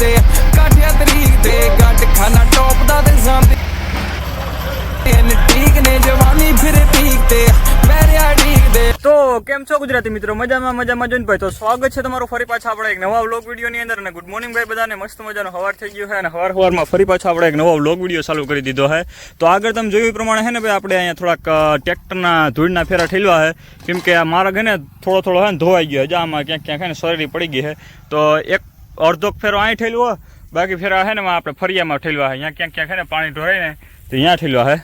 ਤੇ ਕਾਠਿਆ ਤਰੀਕ ਤੇ ਗੱਡ ਖਾਨਾ ਟੌਪ ਦਾ ਤੇ ਸਾਹਮਣੇ ਤਿੰਨ ਠੀਕ ਨੇ ਜਵਾਨੀ ਫਿਰ ਪੀਕ ਤੇ ਮੈਰਿਆ ਢੀਕ ਦੇ તો કેમ છો ગુજરાતી મિત્રો મજામાં મજામાં જોઈને ભાઈ તો સ્વાગત છે તમારું ફરી પાછા આપણે એક નવા વ્લોગ વિડીયોની અંદર અને ગુડ મોર્નિંગ ભાઈ બધાને મસ્ત મજાનો હવાર થઈ ગયો છે અને હવાર હવારમાં ફરી પાછો આપણે એક નવો વ્લોગ વિડીયો ચાલુ કરી દીધો છે તો આગળ તમે જોયું એ પ્રમાણે છે ને ભાઈ આપણે અહીંયા થોડાક અ, ટ્રેક્ટરના ધૂળના ફેરા ઠેલવા છે કેમ કે આ મારા ઘરે થોડો થોડો છે ને ધોવાઈ ગયો છે આમાં ક્યાંક ક્યાંક છે ને શરીર પડી ગઈ છે તો એક અડધો ફેરો અહીં ઠેલવો બાકી ફેરા છે ને આપણે ફરિયામાં ઠેલવા છે અહીંયા ક્યાંક ક્યાંક છે ને પાણી ઢોરાય ને, તો અહીંયા ઠેલવા છે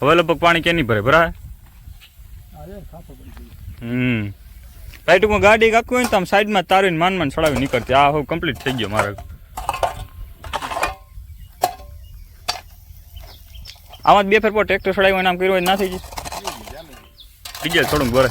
હવે લગભગ પાણી ક્યાં નહીં ભરે ભરાય હમ. ભાઈ, ટૂંકમાં ગાડી કાકવી હોય ને તો આમ સાઈડમાં તારીને માન માન ચડાવી નીકળતી. આ હવે કમ્પ્લીટ થઈ ગયો મારે. આમાં જ બે ફેર પર ટ્રેક્ટર ચડાવ્યું હોય ને આમ કર્યું હોય તો ના થઈ જાય ડીઝલ થોડુંક ભરે.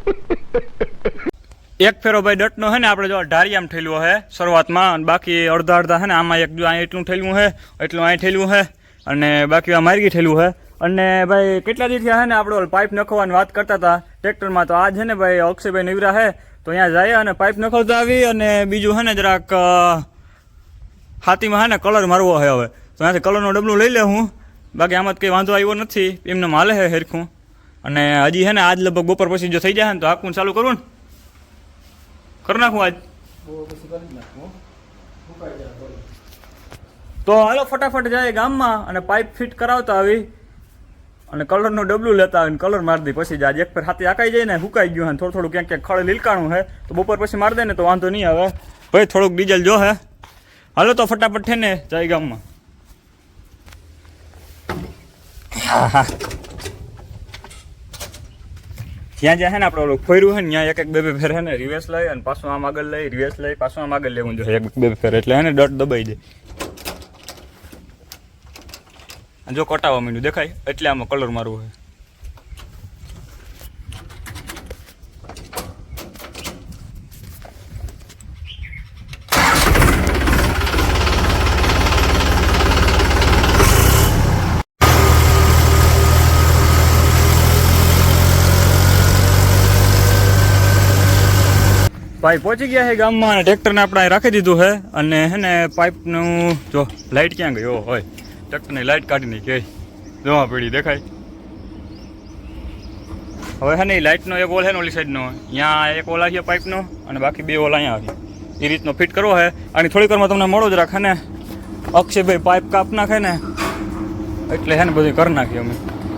એક ફેરો ભાઈ ડટનો હે ને, આપણે જો ઢારિયામ ઠેલવો હે, શરૂઆતમાં બાકી અડધા અડધા હે ને, આમાં એક જો અહીં એટલું ઠેલવું હે, એટલું અહીં ઠેલવું હે, અને બાકી આ માર્ગી ઠેલવું હે. અને ભાઈ, કેટલા દિવસથી હે ને, આપણે પાઇપ નખવાની વાત કરતા હતા, ટ્રેક્ટરમાં તો આજ હે ને ભાઈ, અક્ષયભાઈ નિવરા હે, તો અહીંયા જાય અને પાઇપ નખવતા આવી, અને બીજું હે ને, જરાક હાથીમાં હે ને, કલર મારવો હે હવે. તો ત્યાંથી કલરનો ડબલું લઈ લે હું. બાકી આમાં કંઈ વાંધો આવ્યો નથી, એમને માલે હે હેરખું. અને હજી હે ને, આજ લગભગ બપોર પછી જો થઈ જાય ને, તો આખું ચાલુ કરું ને. કરી નાખું આજ. તો હાલો ફટાફટ જાય ગામમાં અને પાઇપ ફિટ કરાવતા આવી. અને કલરનું ડબલું લેતા આવીને કલર મારી દે. પછી જ આજે એક પર હાથે આકાઈ જાય ને હુકાઈ ગયું હે થોડું થોડું ક્યાંક ક્યાંક ખળ લીલકાણું હે. તો બપોર પછી મારી દે ને તો વાંધો નહીં આવે. ભાઈ, થોડુંક ડીઝલ જો હે. હાલો તો ફટાફટ છે ને જાય ગામમાં. જ્યાં જ્યાં છે ને આપણે ફોર્યું છે ને, ત્યાં એક એક બે બે ફેર છે ને રિવેસ લઈ અને પાછું આમ આગળ લઈ રિવેસ લઈ, પાછું આમ આગળ લેવું જોઈએ એક બે ફેર. એટલે હે ને ડટ દબાઈ દે. જો કટાવવા માંડ્યું, દેખાય? એટલે આમાં કલર મારવો હોય ભાઈ પહોંચી ગયા છે ગામમાં અને ટ્રેક્ટરને આપણે રાખી દીધું છે. અને હે ને પાઇપનું જો લાઇટ ક્યાં ગયો હોય. ટ્રેક્ટરની લાઇટ કાઢી નાખી. જોવા પડી, દેખાય? હવે હે ને લાઇટનો એક ઓલ છે ને ઓલી સાઈડનો. અહીંયા એક ઓલ આવ્યો પાઇપનો અને બાકી બે ઓલ અહીંયા આવી એ રીતનો ફિટ કરવો છે અને થોડીક વારમાં તમને મળો જ રાખે ને? અક્ષયભાઈ પાઇપ કાપ નાખે ને. એટલે હે ને બધું કરી નાખીએ અમે.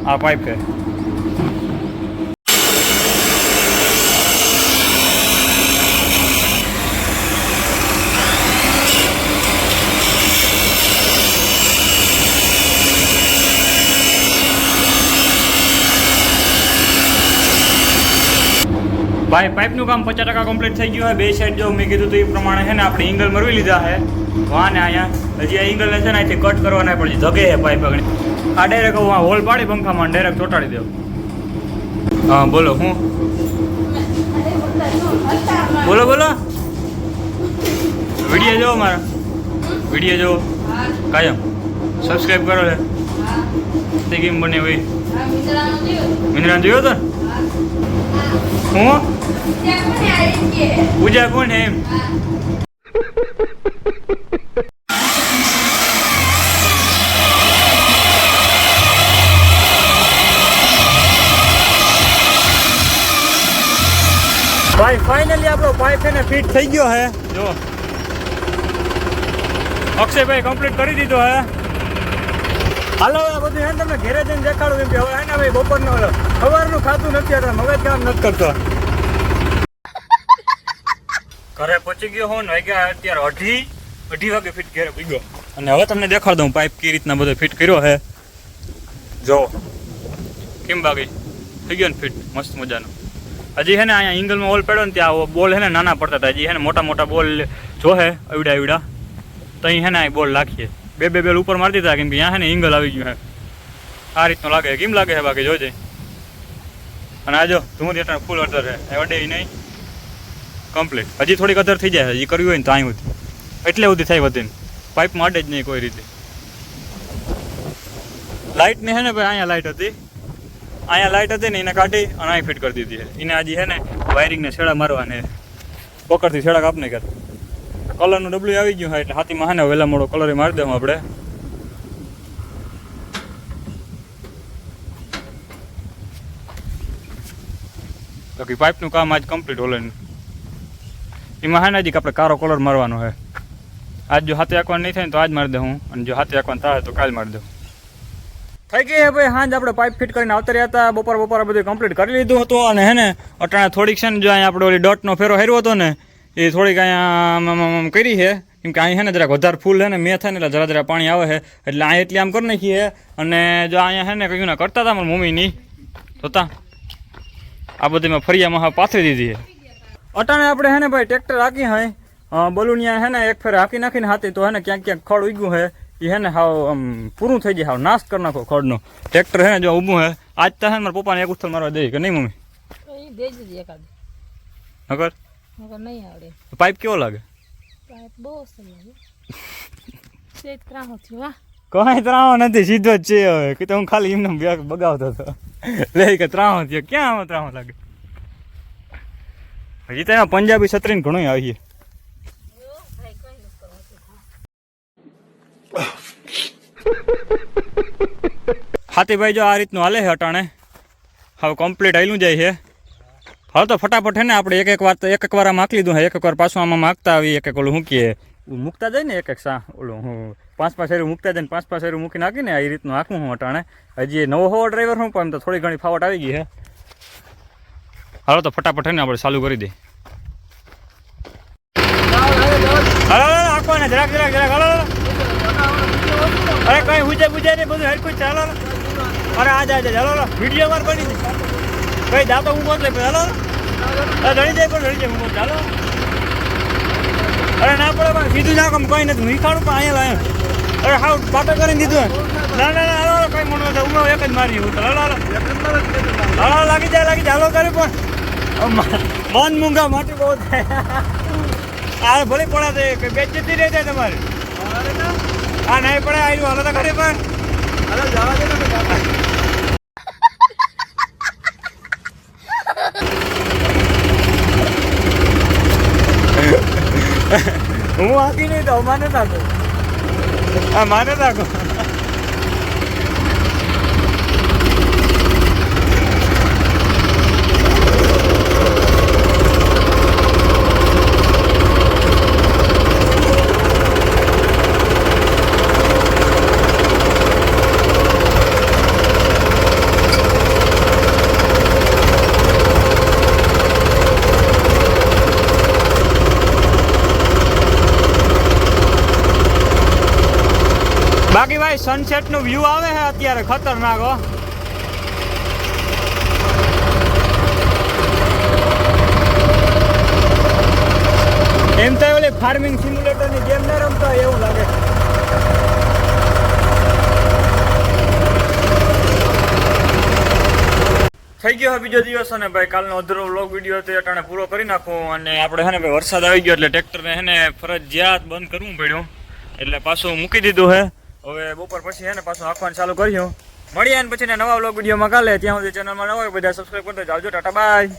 આ પાઇપ છે. ભાઈ પાઇપનું કામ પચાસ ટકા કમ્પ્લીટ થઈ ગયું હોય બે સાઈડ જો મેં કીધું તો એ પ્રમાણે છે ને આપણે એંગલ મરવી લીધા છે. વાને અહીંયા હજી આ એંગલને છે ને અહીંથી કટ કરવાના પડશે. ધગે છે પાઇપ આગળ. આ ડાયરેક્ટ હું હોલ પાડી પંખામાં ડાયરેક્ટ ચોટાડી દઉં. હા બોલો હું? બોલો બોલો. વીડિયો જોવો મારા. વીડિયો જોવો. કાયમ. સબસ્ક્રાઈબ કરો લે. તે કેમ બને ભાઈ? મિંદ્રા જોયો. તો ને? હું પૂજા કોણ હે એમ ભાઈ ફાઇનલી આપણો પાઇપ એને ફિટ થઈ ગયો હે। જો। અક્ષયભાઈ કમ્પ્લીટ કરી દીધો હે। હાલો બધું હે ને તમને ઘેરે જઈને દેખાડું એમ કે હવે હે ને ભાઈ બપોરનો સવારનું ખાતું નથી અત્યારે, મગજ કામ નથી કરતો. ઘરે પહોંચી ગયો હો ને વાગ્યા અત્યારે અઢી અઢી વાગે ફિટ ઘેરે પી ગયો. અને હવે તમને દેખાડ દઉં પાઇપ કઈ રીતના બધો ફિટ કર્યો હે. જો કેમ બાકી? થઈ ગયો ને ફિટ મસ્ત મજાનો. હજી હે ને અહીંયા એંગલમાં ઓલ પડ્યો ને ત્યાં બોલ હે ને નાના પડતા હતા. હજી હે ને મોટા મોટા બોલ જો હે અવડા અવડા તો અહીં હે ને બોલ નાખીએ બે બે બેલ ઉપર મારી દીધા કેમ કે અહીંયા હે ને એંગલ આવી ગયું હે આ રીતનું લાગે કેમ લાગે છે બાકી? જોજે. અને આ જો ધૂમ દેતા ફૂલ અડધર છે. એ વડે નહીં. કમ્પ્લીટ હજી થોડીક અધર થઈ જાય હજી કરવી હોય ને તો અહીં સુધી. એટલે સુધી થાય વધીને. પાઇપ માટે જ નહીં કોઈ રીતે. લાઇટ ને હે ને ભાઈ, અહીંયા લાઇટ હતી. અહીંયા લાઇટ હતી ને એને કાઢી અને અહીં ફિટ કરી દીધી છે. એને હજી હે ને વાયરિંગને છેડા મારવાને પકડથી છેડા કાપ કરતા કર કલરનું ડબલ્યુ આવી ગયું હોય એટલે હાથીમાં હાને વહેલા મોડો કલર મારી દઉં આપણે. બાકી પાઇપનું કામ આજ કમ્પ્લીટ ઓલેન એમાં હાને હજી આપણે કારો કલર મારવાનો હોય આજ જો હાથે આંકવાનું નહીં થાય તો આજ મારી દઉં અને જો હાથે આંકવાનું થાય તો કાલ મારી દઉં થઈ ગઈ ભાઈ, હાંજ આપણે પાઇપ ફિટ કરીને આવતા રહ્યા હતા. બપોર બપોર બધું કમ્પ્લીટ કરી લીધું હતું અને હે ને, અટાણે થોડીક છે ને, જો અહીંયા આપણે ઓલી ડોટનો ફેરો હેરવો હતો ને એ થોડીક અહીંયા કરી છે. કેમ કે અહીં હે ને જરાક વધારે ફૂલ છે ને મેં થાય ને એટલે જરા જરા પાણી આવે છે. એટલે અહીં એટલી આમ કરી નાખીએ. અને જો અહીંયા છે ને કહ્યું ને કરતા હતા મારી મમ્મીની જોતા આ બધી મેં ફરિયામાં પાથરી દીધી છે. અટાણે આપણે છે ને ભાઈ ટ્રેક્ટર રાખી હોય બલુનિયા છે ને એક ફેર હાકી નાખીને હાથી તો હે ને ક્યાંક ક્યાંક ખડ ઉગ્યું છે. એ હે ને હાવ આમ પૂરું થઈ જાય હાવ નાશ કરી નાખો ખડનો. ટ્રેક્ટર હે ને જો ઊભું હે આજ તો હે ને મારા પપ્પાને એક ઉથલ મારવા દે કે નહીં મમ્મી? નકર? નકર નહીં આવડે. પાઇપ કેવો લાગે? પાઇપ બહુ સરસ લાગે. સેજ ક્રાહો થયો વાહ કઈ ત્રાવો નથી સીધો જ છે હવે. કે તો હું ખાલી એમને બગાવતો હતો. લે કે થયો. ક્યાં આમાં ત્રાવો લાગે? હજી તો પંજાબી છત્રીને ઘણું આવીએ હાથીભાઈ જો આ રીતનું હાલે છે અટાણે. હવે કમ્પ્લીટ આવેલું જાય છે. હવે તો ફટાફટ હે ને આપણે એક એક તો એક એક વાર આમ હાંકી લીધું છે એક એક વાર પાછું આમાં માગતા આવી એક એક ઓલું મૂકીએ મૂકતા જાય ને એક એક સા, ઓલું હું પાંચ પાંચ હેરું મૂકતા જાય ને પાંચ પાંચ હેરું મૂકીને નાખીને આ રીતનું આખું હું અટાણે. હજી નવો હોવો ડ્રાઈવર હું, પણ થોડી ઘણી ફાવટ આવી ગઈ હે. હાલો તો ફટાફટ હે ને આપણે ચાલુ કરી દઈએ હાલો હાલો આખો ને જરાક જરાક જરાક, હાલો હાલો. અરે કઈ હુજે બુજે ને બધું હરકું ચાલો. હાલો. અરે આજે આજે ચાલો હાલો હાલો, વીડિયો માર બની દે કઈ દાતો હું મોકલે લે હાલો. હાલો. ધણી જાય પણ ધણી જાય હું ચાલો અરે ના પડે પણ સીધું જાવ કમ કોઈ નથી. હું ખાડું પણ અહીંયા લાયો. અરે હાવ પાટો કરીને દીધું. ના ના ના હાલો હાલો કઈ મોટો નથી. હું એક જ મારી હું તો. હાલો હાલો. હાલો હાલો, લાગી જાય લાગી જાય. હાલો કરે પણ. મન મૂંગા માટી બહુ થાય. આ ભલે પડે છે કે બે જતી રહી જાય તમારે. હા નહીં પડે આવ્યું હાલો તો ઘરે પણ. હું આખી નહીં તો માને નાખો. હા માને નાખો. બાકી ભાઈ સનસેટનું વ્યૂ આવે છે અત્યારે? ખતરનાક, હો. એમ તો ઓલી ફાર્મિંગ સિમ્યુલેટરની ગેમ ના રમતા એવું લાગે. થઈ ગયો બીજો દિવસ અને ભાઈ કાલનો અધરો વ્લોગ વીડિયો હતો અટાણે પૂરો કરી નાખું અને આપણે ને ભાઈ વરસાદ આવી ગયો એટલે ટ્રેક્ટરને હે ને ફરજિયાત બંધ કરવું પડ્યું. એટલે પાછું મૂકી દીધું હે. હવે બપોર પછી હે ને પાછું આંખવાનું ચાલુ કર્યું. મળીએ ને પછી નવા વ્લોગ વિડીયોમાં કાલે. ત્યાં સુધી ચેનલમાં નવા બધા સબસ્ક્રાઈબ કરતા જાવજો ટાટા બાય